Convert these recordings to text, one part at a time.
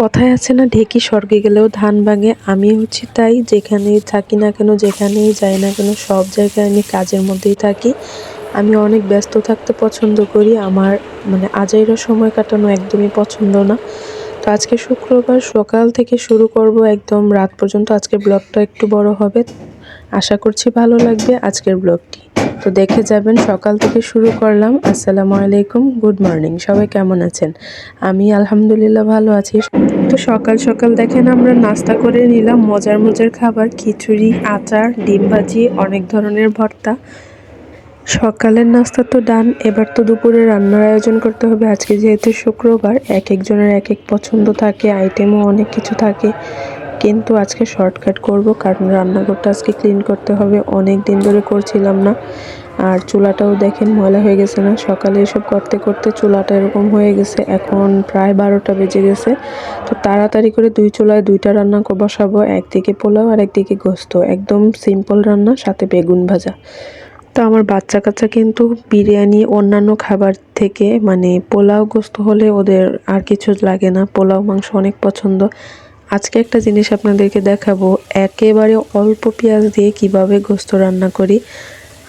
কথায় আছে না, ঢেকি স্বর্গে গেলেও ধান ভাঙে। আমি হচ্ছি তাই, যেখানেই থাকি না কেন, যেখানেই যাই না কেন, সব জায়গায় আমি কাজের মধ্যেই থাকি। আমি অনেক ব্যস্ত থাকতে পছন্দ করি, আমার মানে আজাইরা সময় কাটানো একদমই পছন্দ না। তো আজকে শুক্রবার সকাল থেকে শুরু করব, একদম রাত পর্যন্ত। আজকে ব্লগটা একটু বড় হবে। আশা করছি ভালো লাগবে আজকের ব্লগটি। তো দেখে যাবেন, সকাল থেকে শুরু করলাম। আসসালামু আলাইকুম, গুড মর্নিং। সবাই কেমন আছেন? আমি আলহামদুলিল্লাহ ভালো আছি। তো সকাল সকাল দেখেন আমরা নাস্তা করে নিলাম, মজার মজার খাবার, খিচুড়ি, আচার, ডিম ভাজি, অনেক ধরনের ভর্তা। সকালের নাস্তা তো ডান, এবার তো দুপুরে রান্নার আয়োজন করতে হবে। আজকে যেহেতু শুক্রবার, এক একজনের এক এক পছন্দ থাকে, আইটেমও অনেক কিছু থাকে। কিন্তু আজকে শর্টকাট করব কারণ রান্নাঘরটা আজকে ক্লিন করতে হবে। অনেক দিন ধরে করছিলাম না। আর চুলাটাও দেখেন ময়লা হয়ে গেছে না। সকালে এসব করতে করতে চুলাটা এরকম হয়ে গেছে। এখন প্রায় বারোটা বেজে গেছে। তো তাড়াতাড়ি করে দুই চুলায় দুইটা রান্না বসাবো। একদিকে পোলাও আর একদিকে গোস্ত। একদম সিম্পল রান্না, সাথে বেগুন ভাজা। তো আমার বাচ্চা কাচ্চা কিন্তু বিরিয়ানি, অন্যান্য খাবার থেকে মানে পোলাও, গোস্ত হলে ওদের আর কিছু লাগে না। পোলাও, মাংস অনেক পছন্দ। আজকে একটা জিনিস আপনাদেরকে দেখাবো। একেবারে অল্প পেঁয়াজ দিয়ে কীভাবে গোস্ত রান্না করি।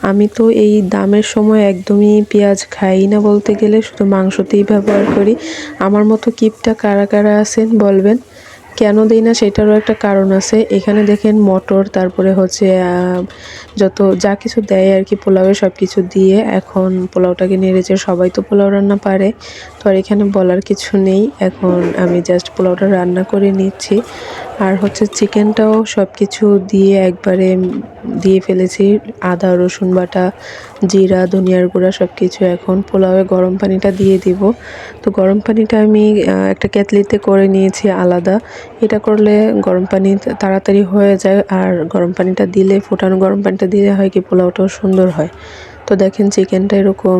আমি তো এই দামের সময় একদমই পেঁয়াজ খাই না বলতে গেলে, শুধু মাংসতেই ব্যবহার করি। আমার মতো কিপটা কারা কারা আছেন বলবেন। কেন দিই না সেটারও একটা কারণ আছে। এখানে দেখেন মটর, তারপরে হচ্ছে যত, যা কিছু দেয় আর কি পোলাওয়ে সব কিছু দিয়ে এখন পোলাওটাকে নেড়েছে সবাই তো পোলাও রান্না পারে। তো আর এখানে বলার কিছু নেই। এখন আমি জাস্ট পোলাওটা রান্না করে নিচ্ছি। আর হচ্ছে চিকেনটাও সব কিছু দিয়ে একবারে দিয়ে ফেলেছি। আদা, রসুন বাটা, জিরা, ধনিয়ার গুঁড়া সব কিছু এখন পোলাওয়ে গরম পানিটা দিয়ে দিব। তো গরম পানিটা আমি একটা ক্যাটলিতে করে নিয়েছি আলাদা। এটা করলে গরম পানি তাড়াতাড়ি হয়ে যায় আর গরম পানিটা দিলে, ফোটানো গরম পানিটা দিলে হয় কি পোলাওটাও সুন্দর হয়। তো দেখেন চিকেনটা এরকম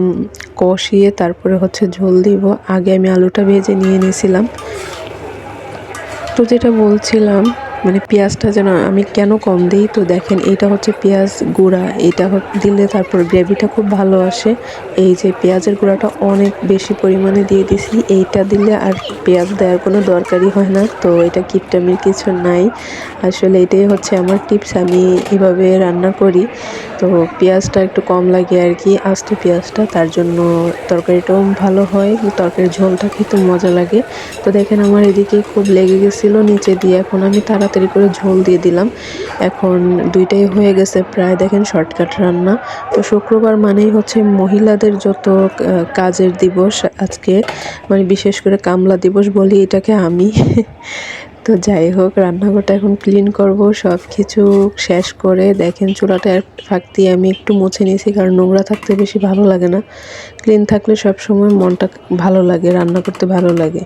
কষিয়ে তারপরে হচ্ছে ঝোল দিব। আগে আমি আলুটা ভেজে নিয়ে নিয়েছিলাম। তো যেটা বলছিলাম মানে পেঁয়াজটা যেন আমি কেন কম দিই? তো দেখেন, এটা হচ্ছে পেঁয়াজ গুঁড়া। এটা দিলে তারপর গ্রেভিটা খুব ভালো আসে। এই যে পেঁয়াজের গুঁড়াটা অনেক বেশি পরিমাণে দিয়ে দিছি। এইটা দিলে আর পেঁয়াজ দেওয়ার কোনো দরকারই হয় না। তো এটা কিপটামির কিছু নাই। আসলে এটাই হচ্ছে আমার টিপস। আমি এভাবে রান্না করি। তো পেঁয়াজটা একটু কম লাগে আর কি, আস্ত পেঁয়াজটা। তার জন্য তরকারিটাও ভালো হয়। তরকারির ঝোলটা খেতে মজা লাগে। তো দেখেন, আমার এদিকে খুব লেগে গেছিল। নিচে দিয়ে এখন আমি তাড়াতাড়ি করে ঝোল দিয়ে দিলাম। এখন দুইটাই হয়ে গেছে, প্রায় দেখেন শর্টকাট রান্না। তো শুক্রবার মানেই হচ্ছে মহিলাদের যত কাজের দিবস আজকে মানে বিশেষ করে কামলা দিবস বলি এটাকে আমি। তো যাই হোক, রান্নাঘরটা এখন ক্লিন করব সব কিছু শেষ করে দেখেন চুলাটা ফাঁক দিয়ে আমি একটু মুছে নিয়েছি, কারণ নোংরা থাকতে বেশি ভালো লাগে না। ক্লিন থাকলে সব সময় মনটা ভালো লাগে, রান্না করতে ভালো লাগে।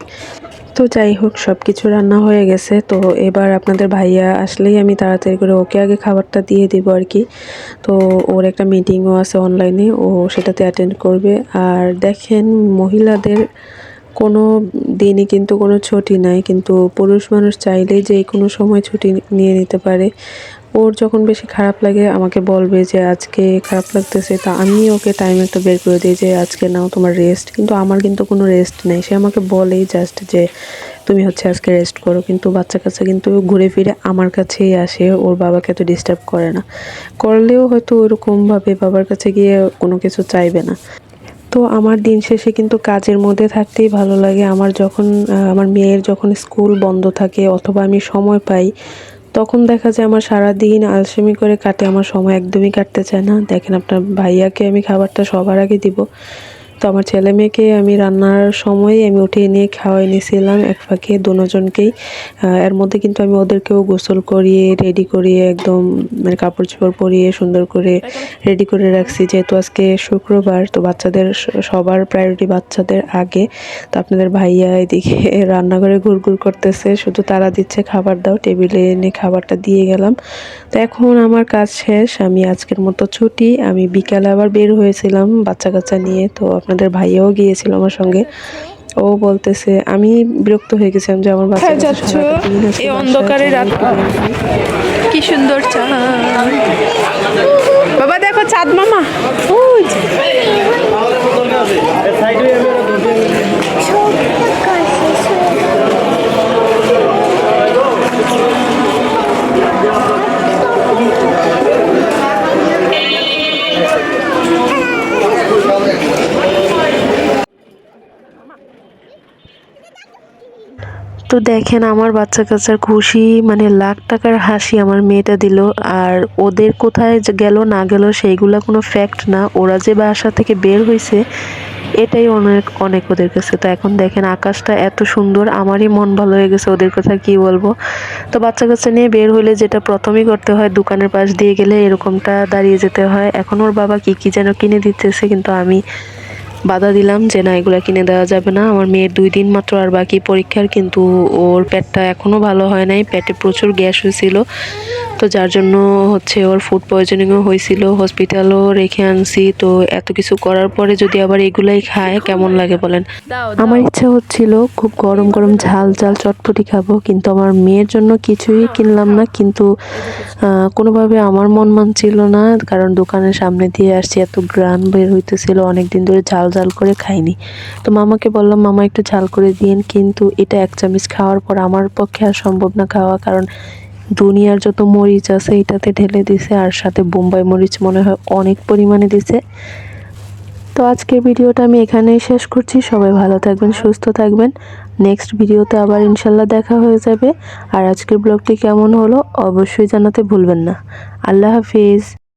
তো যাই হোক সব কিছু রান্না হয়ে গেছে। তো এবার আপনাদের ভাইয়া আসলেই আমি তাড়াতাড়ি করে ওকে আগে খাবারটা দিয়ে দেবো আর কি। তো ওর একটা মিটিংও আছে অনলাইনে ও সেটাতে অ্যাটেন্ড করবে। আর দেখেন, মহিলাদের কোনো দিনই কিন্তু কোনো ছুটি নাই। কিন্তু পুরুষ মানুষ চাইলেই যে কোনো সময় ছুটি নিয়ে নিতে পারে। ওর যখন বেশি খারাপ লাগে, আমাকে বলবে যে, আজকে খারাপ লাগতেছে। তা আমি ওকে টাইম একটা বের করে দিই যে, আজকে নাও তোমার রেস্ট কিন্তু আমার কিন্তু কোনো রেস্ট নেই। সে আমাকে বলেই জাস্ট যে, তুমি হচ্ছে আজকে রেস্ট করো। কিন্তু বাচ্চা কাচ্চা কিন্তু ঘুরে ফিরে আমার কাছেই আসে। ওর বাবাকে তো ডিস্টার্ব করে না। করলেও হয়তো ওরকমভাবে বাবার কাছে গিয়ে কোনো কিছু চাইবে না। তো আমার দিন শেষে কিন্তু কাজের মধ্যে থাকতেই ভালো লাগে। আমার যখন আমার মেয়ের যখন স্কুল বন্ধ থাকে অথবা আমি সময় পাই তখন দেখা যায় আমার সারাদিন আলসেমি করে কাটে, আমার সময় একদমই কাটতে চায় না। দেখেন আপনার ভাইয়াকে আমি খাবারটা সবার আগে দিব। তো আমার ছেলে মেয়েকে আমি রান্নার সময় আমি উঠিয়ে নিয়ে খাওয়াই নিয়েছিলাম এক ফাঁকে দুজনকেই। এর মধ্যে কিন্তু আমি ওদেরকেও গোসল করিয়ে রেডি করিয়ে একদম মানে কাপড় চোপড় পরিয়ে সুন্দর করে রেডি করে রাখছি। যেহেতু আজকে শুক্রবার, তো বাচ্চাদের সবার প্রায়োরিটি বাচ্চাদের আগে। তো আপনাদের ভাইয়া এদিকে রান্নাঘরে ঘুরঘুর করতেছে, শুধু তারা দিচ্ছে খাবার দাও, টেবিলে এনে খাবারটা দিয়ে গেলাম। তো এখন আমার কাজ শেষ, আমি আজকের মতো ছুটি। আমি বিকালে আবার বের হয়েছিলাম বাচ্চা কাচ্চা নিয়ে, তো আপনাদের ভাইয়াও গিয়েছিল আমার সঙ্গে। ও বলতেছে আমি বিরক্ত হয়ে গেছিলাম যে আমার বাচ্চা যাচ্ছে। যাচ্ছ? এই অন্ধকারে রাত কি সুন্দর চাঁদ। বাবা দেখো চাঁদ মামা। তো দেখেন আমার বাচ্চা কাচ্চার খুশি মানে লাখ টাকার হাসি আমার মেয়েটা দিল। আর ওদের কোথায় গেল না গেল সেইগুলো কোনো ফ্যাক্ট না। ওরা যে বাসা থেকে বের হয়েছে এটাই অনেক অনেক ওদের কাছে। তো এখন দেখেন আকাশটা এত সুন্দর, আমারই মন ভালো হয়ে গেছে ওদের কথা কি বলব। তো বাচ্চা কাচ্চা নিয়ে বের হলে যেটা প্রথমেই করতে হয়, দোকানের পাশ দিয়ে গেলে এরকমটা দাঁড়িয়ে যেতে হয়। এখন ওর বাবা কি কি যেন কিনে দিতেছে, কিন্তু আমি বাধা দিলাম যে, না, এগুলো কিনে দেওয়া যাবে না। আমার মেয়ের দুই দিন মাত্র আর বাকি পরীক্ষার, কিন্তু ওর পেটটা এখনও ভালো হয় নাই। পেটে প্রচুর গ্যাস হয়েছিল। তো যার জন্য হচ্ছে ওর ফুড পয়জনিংও হয়েছিল হসপিটালও রেখে আনছি। তো এত কিছু করার পরে যদি আবার এগুলাই খায় কেমন লাগে বলেন? আমার ইচ্ছা হচ্ছিল খুব গরম গরম ঝাল ঝাল চটপটি খাব কিন্তু আমার মেয়ের জন্য কিছুই কিনলাম না কিন্তু কোনোভাবে আমার মন মানছিল না কারণ দোকানের সামনে দিয়ে আসছি এত গ্রান বের হইতেছিল অনেক দিন ধরে ঝাল ঝাল করে খাইনি। তো মামাকে বললাম মামা একটু ঝাল করে দিন কিন্তু এটা এক চামচ খাওয়ার পর আমার পক্ষে আর সম্ভব না খাওয়া কারণ দুনিয়ার যত মরিচ আছে, এটাতে ঢেলে দিছে আর সাথে বোম্বাই মরিচ মনে হয় অনেক পরিমাণে দিছে। তো আজকের ভিডিওটা আমি এখানেই শেষ করছি। সবাই ভালো থাকবেন, সুস্থ থাকবেন। নেক্সট ভিডিওতে আবার ইনশাল্লাহ দেখা হয়ে যাবে। আর আজকের ব্লগটি কেমন হলো, অবশ্যই জানাতে ভুলবেন না। আল্লাহ হাফিজ।